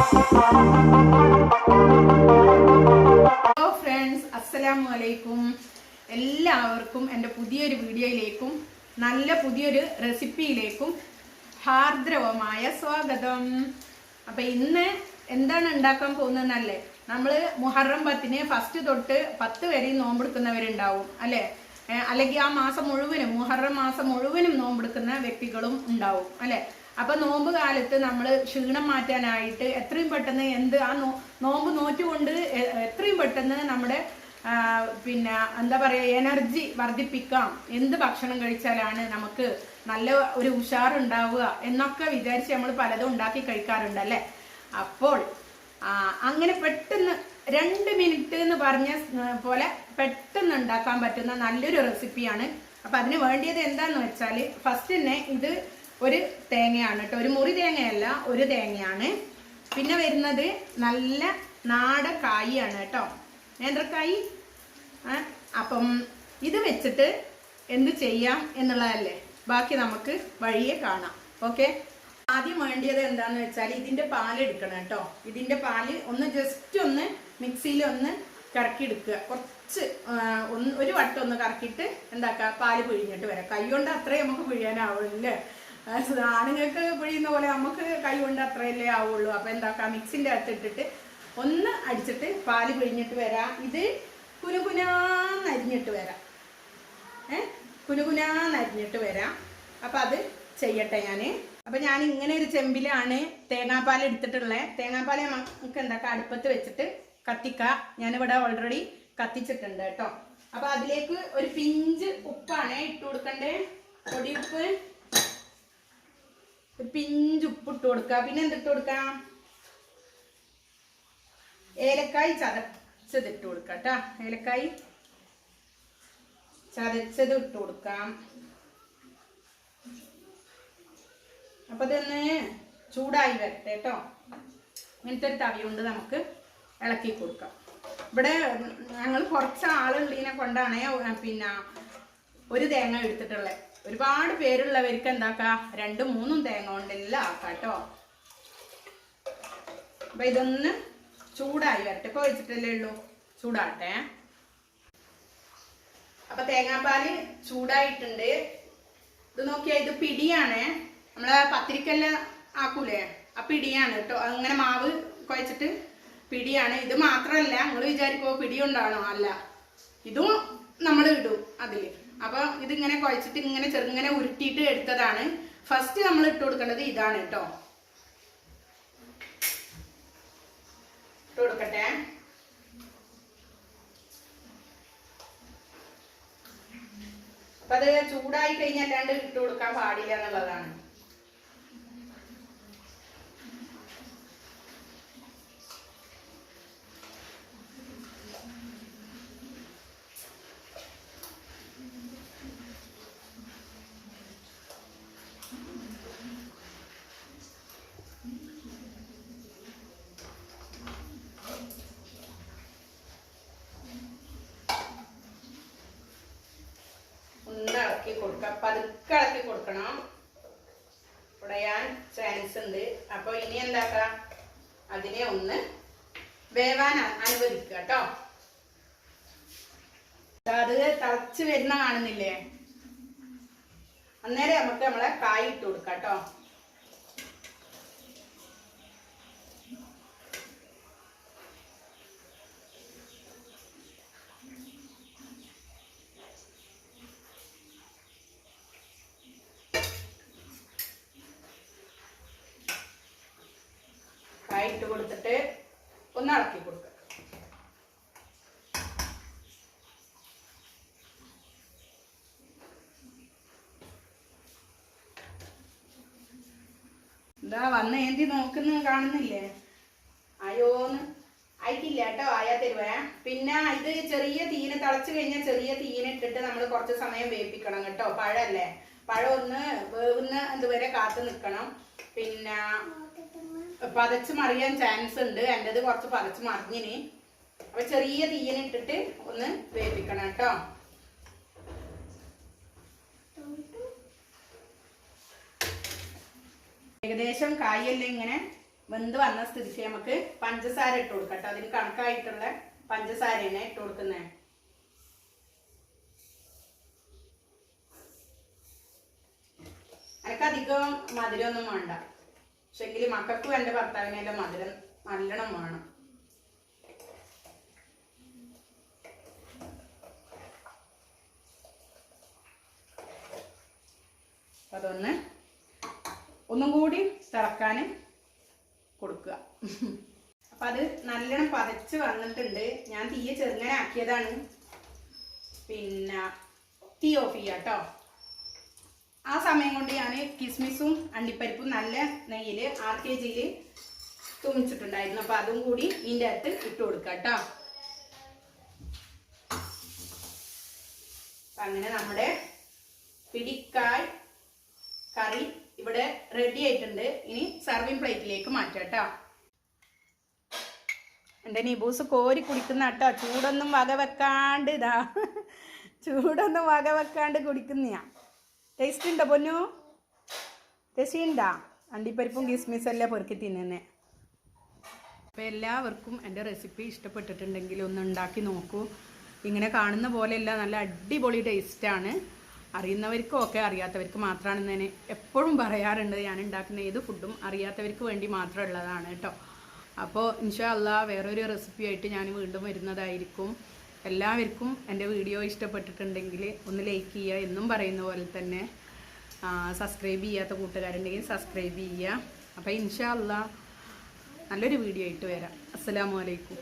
Hello friends അസ്സലാമു അലൈക്കും എല്ലാവർക്കും എന്റെ പുതിയൊരു വീഡിയോയിലേക്കും നല്ല പുതിയൊരു റെസിപ്പിയിലേക്കും ഹാർദ്രവമായ സ്വാഗതം. അപ്പം ഇന്ന് എന്താണ് ഉണ്ടാക്കാൻ പോകുന്നതെന്നല്ലേ? നമ്മൾ മുഹറം പത്തിന് ഫസ്റ്റ് തൊട്ട് പത്ത് വരെയും നോമ്പെടുക്കുന്നവരുണ്ടാവും അല്ലേ? അല്ലെങ്കിൽ ആ മാസം മുഴുവനും മുഹറം മാസം മുഴുവനും നോമ്പെടുക്കുന്ന വ്യക്തികളും ഉണ്ടാവും അല്ലേ? അപ്പൊ നോമ്പ് കാലത്ത് നമ്മൾ ക്ഷീണം മാറ്റാനായിട്ട് എത്രയും പെട്ടെന്ന് എന്ത് ആ നോമ്പ് നോറ്റുകൊണ്ട് എത്രയും പെട്ടെന്ന് നമ്മുടെ പിന്നെ എന്താ പറയുക എനർജി വർദ്ധിപ്പിക്കാം. എന്ത് ഭക്ഷണം കഴിച്ചാലാണ് നമുക്ക് നല്ല ഒരു ഉഷാറുണ്ടാവുക എന്നൊക്കെ വിചാരിച്ച് നമ്മൾ പലതും ഉണ്ടാക്കി കഴിക്കാറുണ്ടല്ലേ അപ്പോൾ അങ്ങനെ പെട്ടെന്ന് രണ്ട് മിനിറ്റ് എന്ന് പറഞ്ഞ പോലെ പെട്ടെന്ന് ഉണ്ടാക്കാൻ പറ്റുന്ന നല്ലൊരു റെസിപ്പിയാണ്. അപ്പൊ അതിന് വേണ്ടിയത് എന്താന്ന് വെച്ചാൽ ഫസ്റ്റ് തന്നെ ഇത് ഒരു തേങ്ങയാണ് കേട്ടോ ഒരു മുറി തേങ്ങയല്ല ഒരു തേങ്ങയാണ്. പിന്നെ വരുന്നത് നല്ല നാടൻ കായാണ് കേട്ടോ നേന്ത്രക്കായി അപ്പം ഇത് വെച്ചിട്ട് എന്ത് ചെയ്യാം എന്നുള്ളതല്ലേ? ബാക്കി നമുക്ക് വഴിയെ കാണാം. ഓക്കെ? ആദ്യം വേണ്ടിയത് എന്താന്ന് വെച്ചാൽ ഇതിന്റെ പാൽ എടുക്കണം കേട്ടോ ഇതിന്റെ പാൽ ഒന്ന് ജസ്റ്റ് ഒന്ന് മിക്സിയിൽ ഒന്ന് കറക്കി എടുക്കുക കുറച്ച് ഒന്ന് ഒരു വട്ടം ഒന്ന് കറക്കിയിട്ട് എന്താക്കുക പാൽ പിഴിഞ്ഞിട്ട് വരാം. കൈ കൊണ്ട് അത്രയും നമുക്ക് പിഴിയാനാവില്ലേ. ആണുങ്ങൾക്ക് പിഴിയുന്ന പോലെ നമുക്ക് കൈ കൊണ്ട് അത്രയല്ലേ ആവുള്ളൂ. അപ്പൊ എന്താക്കാം? മിക്സിന്റെ അകത്ത് ഇട്ടിട്ട് ഒന്ന് അടിച്ചിട്ട് പാൽ പിഴിഞ്ഞിട്ട് വരാം. ഇത് കുനുകുനാന്നരിഞ്ഞിട്ട് വരാം. ഏ? കുനുകുനാന്നരിഞ്ഞിട്ട് വരാം. അപ്പൊ അത് ചെയ്യട്ടെ ഞാൻ അപ്പൊ ഞാൻ ഇങ്ങനെ ഒരു ചെമ്പിലാണ് തേങ്ങാപ്പാൽ എടുത്തിട്ടുള്ളത് തേങ്ങാപ്പാൽ നമുക്ക് എന്താക്കാം? അടുപ്പത്ത് വെച്ചിട്ട് കത്തിക്ക. ഞാനിവിടെ ഓൾറെഡി കത്തിച്ചിട്ടുണ്ട് കേട്ടോ. അപ്പൊ അതിലേക്ക് ഒരു പിഞ്ച് ഉപ്പാണ് ഇട്ട് കൊടുക്കണ്ടേ? പൊടിയുപ്പ്? ഒരു പിഞ്ച് ഉപ്പ് ഇട്ട് കൊടുക്ക. പിന്നെ എന്തിട്ട് കൊടുക്കാം? ഏലക്കായി ചതച്ചത് ഇട്ട് കൊടുക്കാം കേട്ടാ ഏലക്കായി ചതച്ചത് ഇട്ട് കൊടുക്കാം. അപ്പൊ ഇതൊന്ന് ചൂടായി വരട്ടെ കേട്ടോ ഇങ്ങനത്തെ ഒരു തവി കൊണ്ട് നമുക്ക് ഇളക്കി കൊടുക്കാം. ഇവിടെ ഞങ്ങൾ കുറച്ച് ആളുള്ളതിനെ കൊണ്ടാണ് പിന്നെ ഒരു തേങ്ങ എടുത്തിട്ടുള്ളത് ഒരുപാട് പേരുള്ളവർക്ക് എന്താക്കാം? രണ്ടും മൂന്നും തേങ്ങ കൊണ്ടെല്ലാം ആക്കാം കേട്ടോ അപ്പൊ ഇതൊന്ന് ചൂടായി വരട്ടെ. ഇപ്പൊ വെച്ചിട്ടല്ലേ ഉള്ളൂ. ചൂടാട്ടെ അപ്പൊ തേങ്ങാപ്പാൽ ചൂടായിട്ടുണ്ട്. ഇത് നോക്കിയാ ഇത് പിടിയാണ്. നമ്മളെ പത്തിരിക്കല്ല ആക്കൂലേ? ആ പിടിയാണ് കേട്ടോ. അങ്ങനെ മാവ് കുഴച്ചിട്ട് പിടിയാണ്. ഇത് മാത്രമല്ല നിങ്ങൾ വിചാരിക്കോ പിടി ഉണ്ടാണോ? അല്ല. ഇതും നമ്മൾ ഇടും അതിൽ. അപ്പൊ ഇതിങ്ങനെ കുഴച്ചിട്ട് ഇങ്ങനെ ചെറുങ്ങനെ ഉരുട്ടിയിട്ട് എടുത്തതാണ്. ഫസ്റ്റ് നമ്മൾ ഇട്ട് കൊടുക്കേണ്ടത് ഇതാണ് കേട്ടോ. ഇട്ട് അപ്പൊ അത് ചൂടായി കഴിഞ്ഞാൽ ഇട്ട് കൊടുക്കാൻ പാടില്ല എന്നുള്ളതാണ് ഒന്ന് കൊടുക്കാം പതുക്കെ ഇളക്കി കൊടുക്കണം ഉടയാൻ ചാൻസ് ഉണ്ട്. അപ്പോൾ ഇനി എന്താക്കാം? അതിനെ ഒന്ന് വേവാൻ അനുവദിക്കുക കേട്ടോ. അത് തിളച്ച് വരുന്ന കാണുന്നില്ലേ? അന്നേരം നമുക്ക് നമ്മളെ കായ് ഇട്ട് കൊടുക്കാം കേട്ടോ. ഇട്ട് കൊടുത്തിട്ട് ഒന്ന് ഇളക്കി കൊടുക്കുക. എന്താ വന്ന് ഏന്തി നോക്കുന്ന കാണുന്നില്ലേ? അയോന്ന് അയക്കില്ല കേട്ടോ ആയാ തരുവേ. പിന്നെ ഇത് ചെറിയ തീന തിളച്ചു കഴിഞ്ഞാൽ ചെറിയ തീന ഇട്ടിട്ട് നമ്മൾ കുറച്ച് സമയം വേപ്പിക്കണം കേട്ടോ പഴല്ലേ? പഴം ഒന്ന് വേവുന്ന ഇതുവരെ കാത്തു നിൽക്കണം. പിന്നെ പതച്ച് മറിയാൻ ചാൻസ് ഉണ്ട്. എന്റെത് കുറച്ച് പതച്ച് മറിഞ്ഞിന്. അപ്പൊ ചെറിയ തീയന ഇട്ടിട്ട് ഒന്ന് വേവിക്കണം കേട്ടോ. ഏകദേശം കായെല്ലാം ഇങ്ങനെ വെന്ത് വന്ന സ്ഥിതിക്ക് നമുക്ക് പഞ്ചസാര ഇട്ട് കൊടുക്കാം കേട്ടോ. അതിന് കണക്കായിട്ടുള്ള പഞ്ചസാര തന്നെ ഇട്ട് കൊടുക്കുന്നത്. എനിക്കധികം മധുരമൊന്നും വേണ്ട. പക്ഷെങ്കിൽ മക്കൾക്കും എന്റെ ഭർത്താവിനെല്ലാം മധുരം നല്ലോണം വേണം. അതൊന്ന് ഒന്നും കൂടി തിളക്കാൻ കൊടുക്കുക. അപ്പം അത് നല്ലോണം പതച്ച് വന്നിട്ടുണ്ട്. ഞാൻ തീയെ ചെറുങ്ങനെ ആക്കിയതാണ്. പിന്നെ തീ ഓഫ് ചെയ്യാം കേട്ടോ ആ സമയം കൊണ്ട് ഞാൻ കിസ്മിസും അണ്ടിപ്പരിപ്പും നല്ല നെയ്യിൽ ആർ കെ ജിയിൽ തുമിച്ചിട്ടുണ്ടായിരുന്നു. അപ്പം അതും കൂടി ഇതിന്റെ അകത്ത് ഇട്ട് കൊടുക്കാം കേട്ടോ അങ്ങനെ നമ്മുടെ പിടിക്കായ് കറി ഇവിടെ റെഡി ആയിട്ടുണ്ട്. ഇനി സർവിങ് പ്ലേറ്റിലേക്ക് മാറ്റാം കേട്ടോ എന്റെ നിബൂസ് കോരി കുടിക്കുന്ന കേട്ടോ ചൂടൊന്നും വക വെക്കാണ്ട് ഇതാ. ചൂടൊന്നും വക വെക്കാണ്ട് കുടിക്കുന്നയാ. ടേസ്റ്റ് ഉണ്ടോ പൊന്നു? ടേസ്റ്റ് ഉണ്ടാ? അണ്ടിപ്പരിപ്പും കിസ്മിസ് എല്ലാം പെറുക്കി തിന്നുന്നേ. അപ്പോൾ എല്ലാവർക്കും എന്റെ റെസിപ്പി ഇഷ്ടപ്പെട്ടിട്ടുണ്ടെങ്കിൽ ഒന്ന് ഉണ്ടാക്കി നോക്കൂ. ഇങ്ങനെ കാണുന്ന പോലെയല്ല നല്ല അടിപൊളി ടേസ്റ്റാണ് അറിയുന്നവർക്കും ഒക്കെ അറിയാത്തവർക്ക് മാത്രമാണ് ഞാൻ എപ്പോഴും പറയാറുണ്ട്. ഞാൻ ഉണ്ടാക്കുന്ന ഏത് ഫുഡും അറിയാത്തവർക്ക് വേണ്ടി മാത്രമുള്ളതാണ് കേട്ടോ. അപ്പോൾ ഇൻഷാ അല്ലാ വേറൊരു റെസിപ്പി ആയിട്ട് ഞാൻ വീണ്ടും വരുന്നതായിരിക്കും. എല്ലാവർക്കും എന്റെ വീഡിയോ ഇഷ്ടപ്പെട്ടിട്ടുണ്ടെങ്കിൽ ഒന്ന് ലൈക്ക് ചെയ്യുക എന്നും പറയുന്ന പോലെ തന്നെ സബ്സ്ക്രൈബ് ചെയ്യാത്ത കൂട്ടുകാരുണ്ടെങ്കിൽ സബ്സ്ക്രൈബ് ചെയ്യുക. അപ്പോൾ ഇൻഷാല്ല നല്ലൊരു വീഡിയോ ആയിട്ട് വരാം. അസ്സലാമു അലൈക്കും.